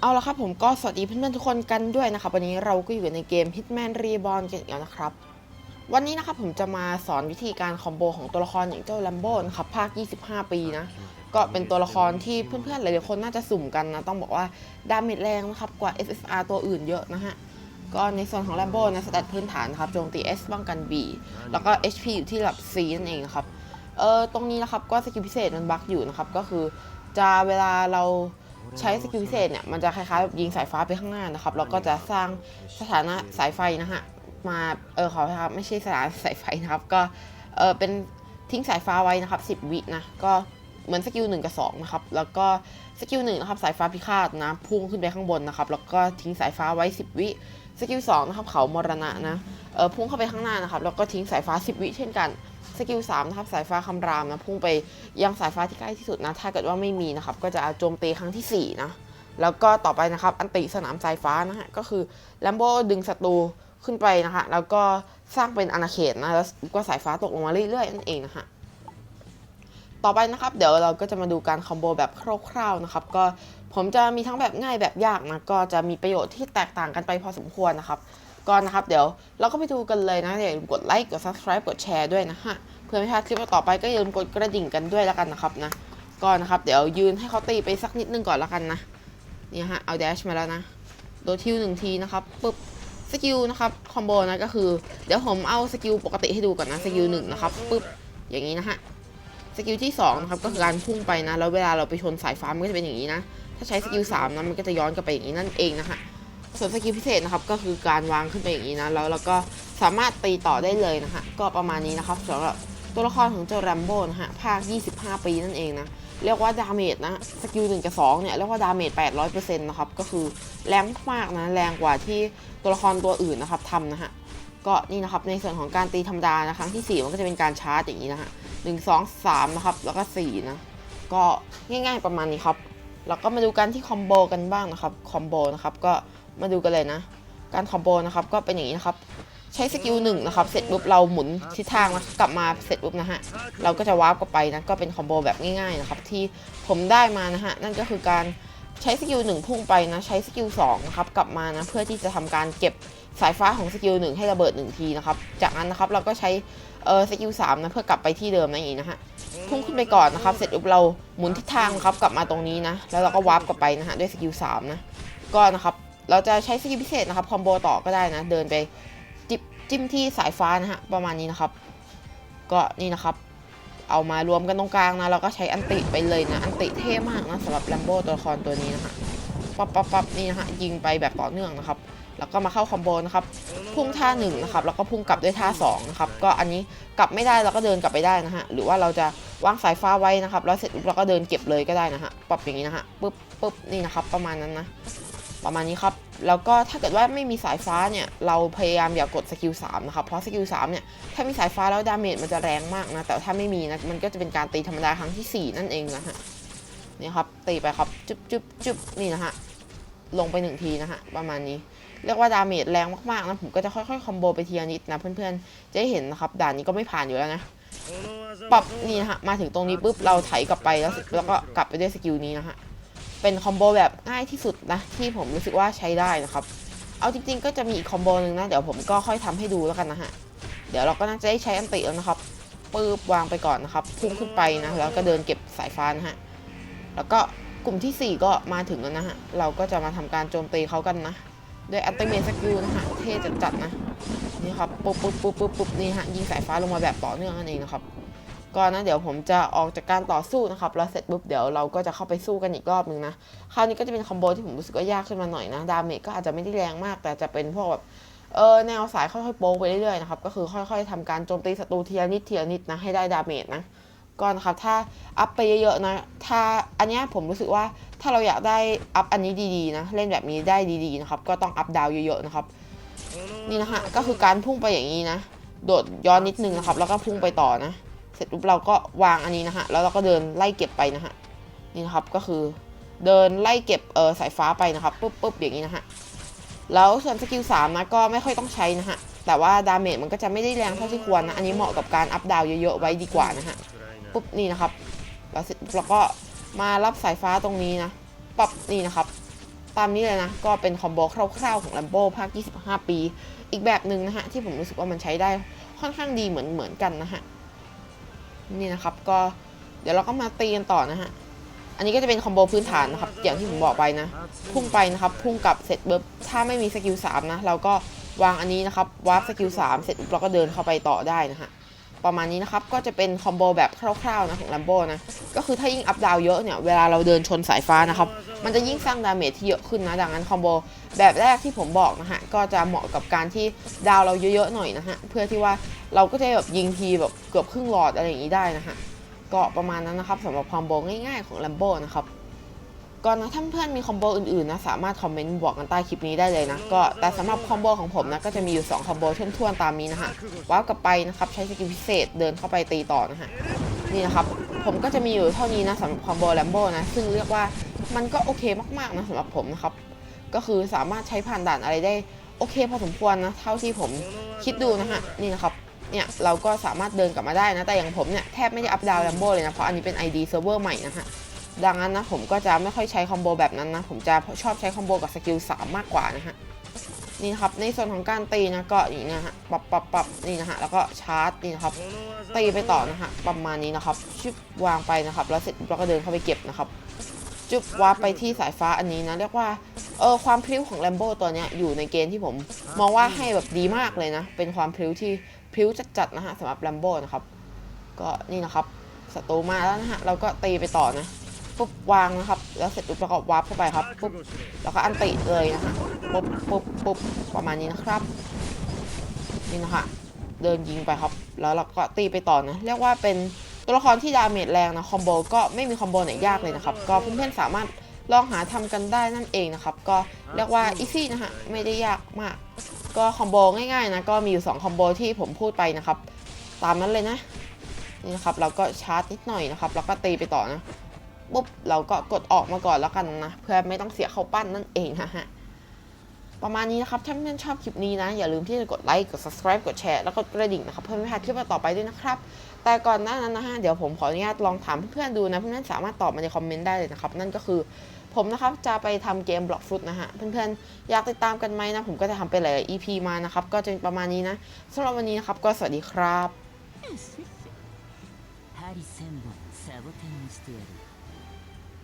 เอาละครับผมก็สวัสดีเพื่อนๆทุกคนกันด้วยนะครับ วันนี้เราก็อยู่ในเกม Hitman Reborn กันอีกแล้วนะครับ วันนี้นะครับผมจะมาสอนวิธีการคอมโบของตัวละครอย่างเจ้า Lambo นะครับภาค 25 ปีนะ ก็เป็นตัวละครที่เพื่อนๆหลายๆคนน่าจะสุ่มกันนะ ต้องบอกว่าดาเมจแรงนะครับกว่า SSR ตัวอื่นเยอะนะฮะก็ในส่วนของ Lambo นะสแตทพื้นฐานครับโจมตี S ป้องกัน B แล้วก็ HP อยู่ที่ระดับ C นั่นเองครับ เออตรงนี้นะครับก็สกิลพิเศษมันบั๊กอยู่นะครับก็คือจะเวลาเราใช้สกิลพิเศษเนี่ยมันจะคล้ายๆแบบยิงสายฟ้าไปข้างหน้านะครับแล้วก็จะสร้างสถานะสายไฟนะฮะมาเออขอครับไม่ใช่สถานะสายไฟนะครับก็เออเป็นทิ้งสายฟ้าไว้นะครับ 10 วินะก็เหมือนสกิล1กับ2นะครับแล้วก็สกิล1นะครับสายฟ้าพิฆาตนะพุ่งขึ้นไปข้างบนนะครับแล้วก็ทิ้งสายฟ้าไว้ 10 วิสกิล2นะครับเขามรณะนะเออพุ่งเข้าไปข้างหน้านะครับแล้วก็ทิ้งสายฟ้า 10 วิเช่นกัน สกิล3นะครับสายฟ้าคำรามนะพุ่งไปยังสายฟ้าที่ใกล้ที่สุดนะ ถ้าเกิดว่าไม่มีนะครับ ก็จะโจมตีครั้งทีสี่ 4 นะ แล้วก็ต่อไปนะครับ อันติสนามสายฟ้านะฮะก็คือแลมโบดึงศัตรูขึ้นไปนะฮะแล้วก็สร้างเป็นอาณาเขตนะแล้วก็สายฟ้าตกลงมาเรื่อยๆนั่นเองนะฮะต่อไปนะครับ เดี๋ยวเราก็จะมาดูการคอมโบแบบคร่าวๆนะครับ ก็ผมจะมีทั้งแบบง่ายแบบยากนะก็จะมีประโยชน์ที่แตกต่างกันไปพอสมควรนะครับ ก่อนนะครับ เดี๋ยวเราก็ไปดูกันเลยนะอย่าลืมกดไลค์กด subscribe กดแชร์ด้วยนะฮะเพื่อไม่พลาดคลิปต่อไปก็อย่าลืมกดกระดิ่งกันด้วยแล้วกันนะครับนะก่อนนะครับ เดี๋ยวยืนให้เขาตีไปสักนิดนึงก่อนแล้วกันนะนี่ฮะเอาแดชมาแล้วนะโดนทิวหนึ่งทีนะครับปุ๊บสกิลนะครับคอมโบนะก็คือ เดี๋ยวผมเอาสกิลปกติให้ดูก่อนนะสกิลหนึ่งนะครับปุ๊บอย่างนี้นะฮะสกิลที่สองนะครับก็คือการพุ่งไปนะแล้วเวลาเราไปชนสายฟ้ามันก็จะเป็นอย่างนี้นะถ้าใช้สกิลสามนะมันก็จะย้อนกลับไปอย่างนี้นั่นเองนะฮะ ส่วนสกิลพิเศษนะครับก็คือการวางขึ้นไปอย่างนี้นะแล้วเราก็สามารถตีต่อได้เลยนะฮะก็ประมาณนี้นะครับสำหรับตัวละครของเจ้าแรมโบ้นะฮะภาค 25 ปีนั่นเองนะเรียกว่าดาเมจนะสกิล1กับ2เนี่ยเรียกว่าดาเมจ800%นะครับก็คือแรงมากนะแรงกว่าที่ตัวละครตัวอื่นนะครับทำนะฮะก็นี่นะครับในส่วนของการตีธรรมดานะครั้งที่ 4 มันก็จะเป็นการชาร์จอย่างนี้นะฮะ1 2 3นะครับแล้วก็4นะก็ง่ายๆประมาณนี้ครับแล้วก็มาดูกันที่คอมโบกันบ้างนะครับคอมโบนะครับก็ มาดูกันเลยนะ การคอมโบนะครับก็เป็นอย่างนี้นะครับ ใช้สกิลหนึ่งนะครับ เสร็จปุ๊บเราหมุนทิศทางนะกลับมาเสร็จปุ๊บนะฮะ เราก็จะวาร์ปกลับไปนะก็เป็นคอมโบแบบง่ายๆนะครับที่ผมได้มานะฮะนั่นก็คือการใช้สกิลหนึ่งพุ่งไปนะใช้สกิลสองนะครับกลับมานะเพื่อที่จะทำการเก็บสายฟ้าของสกิลหนึ่งให้ระเบิดหนึ่งทีนะครับ จากนั้นนะครับเราก็ใช้เออสกิลสามนะเพื่อกลับไปที่เดิมนะอย่างนี้นะฮะพุ่งขึ้นไปก่อนนะครับ เสร็จปุ๊บเราหมุนทิศทางครับกลับมาตรงนี้นะ แล้วเราก็วาร์ปกลับไปนะฮะด้วยสกิลสามนะ ก็นะครับ เราจะใช้สกิลพิเศษนะครับคอมโบต่อก็ได้นะ เดินไปจิบจิ้มที่สายฟ้านะฮะประมาณนี้นะครับ ก็นี่นะครับ เอามารวมกันตรงกลางนะเราก็ใช้อันติไปเลยนะ อันติเท่มากนะสำหรับแลมโบตัวละครตัวนี้นะฮะปั๊บปั๊บปั๊บนี่นะฮะยิงไปแบบต่อเนื่องนะครับ แล้วก็มาเข้าคอมโบนะครับพุ่งท่าหนึ่งนะครับแล้วก็พุ่งกลับด้วยท่าสองนะครับก็อันนี้กลับไม่ได้เราก็เดินกลับไปได้นะฮะหรือว่าเราจะวางสายฟ้าไว้นะครับ แล้วเสร็จเราก็เดินเก็บเลยก็ได้นะฮะปรับอย่างนี้นะฮะปึ๊บปึ๊บนี่นะครับประมาณนั้นนะ ประมาณนี้ครับ แล้วก็ถ้าเกิดว่าไม่มีสายฟ้าเนี่ย เราพยายามอย่ากดสกิล3นะครับ เพราะสกิล3เนี่ย ถ้ามีสายฟ้าแล้วดาเมจมันจะแรงมากนะ แต่ถ้าไม่มีนะ มันก็จะเป็นการตีธรรมดาครั้งที่ 4 นั่นเองนะฮะ นี่ครับ ตีไปครับ จุ๊บจุ๊บจุ๊บนี่นะฮะ ลงไปหนึ่งทีนะฮะ ประมาณนี้ เรียกว่าดาเมจแรงมากๆนะ ผมก็จะค่อยๆคอมโบไปทีละนิดนะเพื่อนๆ จะได้เห็นนะครับ ด่านนี้ก็ไม่ผ่านอยู่แล้วนะปรับนี่นะฮะ มาถึงตรงนี้ปุ๊บ เราไถกลับไปแล้ว แล้วก็กลับไปด้วยสกิลนี้นะฮะ เป็นคอมโบแบบง่ายที่สุดนะที่ผมรู้สึกว่าใช้ได้นะครับ เอาจริงๆ ก็จะมีอีกคอมโบหนึ่งนะ เดี๋ยวผมก็ค่อยทำให้ดูแล้วกันนะฮะ เดี๋ยวเราก็น่าจะได้ใช้อันติแล้วนะครับปื๊บวางไปก่อนนะครับพุ่งขึ้นไปนะแล้วก็เดินเก็บสายฟ้านะฮะแล้วก็กลุ่มทีสี่4 ก็มาถึงแล้วนะฮะเราก็จะมาทำการโจมตีเขากันนะด้วยอัลติเมทสกิลนะฮะเท่จัดๆนะนี่ครับปุ๊บปุ๊บปุ๊บปุ๊บปุ๊บนี่ฮะยิงสายฟ้าลงมาแบบต่อเนื่องนั่นเองนะครับ ก็นะเดี๋ยวผมจะออกจากการต่อสู้นะครับแล้วเสร็จปุ๊บเดี๋ยวเราก็จะเข้าไปสู้กันอีกรอบนึงนะคราวนี้ก็จะเป็นคอมโบที่ผมรู้สึกว่ายากขึ้นมาหน่อยนะดาเมจก็อาจจะไม่ได้แรงมาก แต่จะเป็นพวกแบบเออแนวสายค่อยๆโป๊ไปเรื่อยๆนะครับก็คือค่อยๆทำการโจมตีศัตรูทีละนิดทีละนิดนะให้ได้ดาเมจนะก็นะครับถ้าอัพไปเยอะๆนะถ้าอันนี้ผมรู้สึกว่าถ้าเราอยากได้อัพอันนี้ดีๆนะเล่นแบบนี้ได้ดีๆนะครับก็ต้องอัพดาวเยอะๆนะครับนี่นะฮะก็คือการพุ่งไปอย่างนี้นะ โดดย้อนนิดนึงนะครับ แล้วก็พุ่งไปต่อนะ เสร็จปุ๊บเราก็วางอันนี้นะฮะ แล้วเราก็เดินไล่เก็บไปนะฮะ นี่นะครับ ก็คือเดินไล่เก็บเออสายฟ้าไปนะครับปุ๊บปุ๊บอย่างนี้นะฮะ แล้วส่วนสกิล3นะก็ไม่ค่อยต้องใช้นะฮะ แต่ว่าดาเมจมันก็จะไม่ได้แรงเท่าที่ควรนะ อันนี้เหมาะกับการอัพดาวเยอะๆไว้ดีกว่านะฮะ ปุ๊บนี่นะครับ แล้วเสร็จแล้วก็มารับสายฟ้าตรงนี้นะปรับนี่นะครับตามนี้เลยนะ ก็เป็นคอมโบคร่าวๆของ Lambo ภาค 25 ปี อีกแบบหนึ่งนะฮะ ที่ผมรู้สึกว่ามันใช้ได้ค่อนข้างดีเหมือนเหมือนกันนะฮะ นี่นะครับ ก็เดี๋ยวเราก็มาตีกันต่อนะฮะ อันนี้ก็จะเป็นคอมโบพื้นฐานนะครับ อย่างที่ผมบอกไปนะ พุ่งไปนะครับ พุ่งกลับเสร็จเบิบถ้าไม่มีสกิล3นะ เราก็วางอันนี้นะครับวาร์ปสกิล3เสร็จเราก็เดินเข้าไปต่อได้นะฮะ ประมาณนี้นะครับ ก็จะเป็นคอมโบแบบคร่าวๆนะของ Lambo นะ ก็คือถ้ายิ่งอัพดาวเยอะเนี่ย เวลาเราเดินชนสายฟ้านะครับ มันจะยิ่งสร้างดาเมจที่เยอะขึ้นนะ ดังนั้นคอมโบแบบแรกที่ผมบอกนะฮะ ก็จะเหมาะกับการที่ดาวเราเยอะๆหน่อยนะฮะ เพื่อที่ว่าเราก็จะแบบยิงทีแบบเกือบครึ่งหลอดอะไรอย่างนี้ได้นะฮะ ก็ประมาณนั้นนะครับสำหรับคอมโบง่ายๆของ Lambo นะครับ ก่อนนะถ้าเพื่อนมีคอมโบอื่นๆนะสามารถคอมเมนต์บอกกันใต้คลิปนี้ได้เลยนะก็แต่สำหรับคอมโบของผมนะก็จะมีอยู่ 2 คอมโบท่วนตามนี้นะฮะว้าวกลับไปนะครับใช้สกิลพิเศษเดินเข้าไปตีต่อนะฮะนี่นะครับผมก็จะมีอยู่เท่านี้นะสำหรับคอมโบแลมโบนะซึ่งเรียกว่ามันก็โอเคมากๆนะสำหรับผมนะครับก็คือสามารถใช้ผ่านด่านอะไรได้โอเคพอสมควรนะเท่าที่ผมคิดดูนะฮะนี่นะครับเนี่ยเราก็สามารถเดินกลับมาได้นะแต่อย่างผมเนี่ยแทบไม่ได้อัพดาวแลมโบเลยนะเพราะอันนี้เป็น ID เซิร์ฟเวอร์ใหม่นะฮะ ดังนั้นนะผมก็จะไม่ค่อยใช้คอมโบแบบนั้นนะ ผมจะชอบใช้คอมโบกับสกิล3มากกว่านะฮะนี่นะครับในส่วนของการตีนะก็อย่างนี้นะฮะปรับปับปับนี่นะฮะแล้วก็ชาร์จนี่นะครับตีไปต่อนะฮะประมาณนี้นะครับชุบวางไปนะครับ แล้วเสร็จเราก็เดินเข้าไปเก็บนะครับจุบวาร์ปไปที่สายฟ้าอันนี้นะเรียกว่าเออความพลิ้วของแลมโบตัวเนี้ยอยู่ในเกณฑ์ที่ผมมองว่าให้แบบดีมากเลยนะ เป็นความพลิ้วที่พลิ้วจัดๆนะฮะสำหรับแลมโบนะครับ ก็นี่นะครับศัตรูมาแล้วนะฮะเราก็ตีไปต่อนะ ปุ๊บวางนะครับ แล้วเสร็จปุ๊บเราก็วาร์ปเข้าไปครับปุ๊บแล้วก็อันติเลยนะฮะปุ๊บปุ๊บปุ๊บประมาณนี้นะครับ นี่นะคะเดินยิงไปครับ แล้วเราก็ตีไปต่อนะ เรียกว่าเป็นตัวละครที่ดาเมจแรงนะคอมโบก็ไม่มีคอมโบไหนยากเลยนะครับ ก็เพื่อนๆสามารถลองหาทำกันได้นั่นเองนะครับ ก็เรียกว่าอีซี่นะฮะไม่ได้ยากมาก ก็คอมโบง่ายๆนะก็มีอยู่2คอมโบที่ผมพูดไปนะครับ ตามนั้นเลยนะนี่นะครับเราก็ชาร์จนิดหน่อยนะครับ แล้วก็ตีไปต่อนะ ปุ๊บเราก็กดออกมาก่อนแล้วกันนะเพื่อไม่ต้องเสียเข้าปั้นนั่นเองนะฮะประมาณนี้นะครับ ถ้าเพื่อนๆชอบคลิปนี้นะ อย่าลืมที่จะกดไลค์ กด subscribe กดแชร์ แล้วก็กระดิ่งนะครับ เพื่อไม่พลาดคลิปต่อไปด้วยนะครับ แต่ก่อนหน้านั้นนะฮะ เดี๋ยวผมขออนุญาตลองถามเพื่อนๆดูนะ เพื่อนๆสามารถตอบมาในคอมเมนต์ได้เลยนะครับ นั่นก็คือผมนะครับ จะไปทำเกมบล็อกฟุตนะฮะ เพื่อนๆ อยากติดตามกันไหมนะ ผมก็จะทำเป็นหลายๆ EP มานะครับ ก็จะเป็นประมาณนี้นะสำหรับวันนี้นะครับ ก็สวัสดีครับ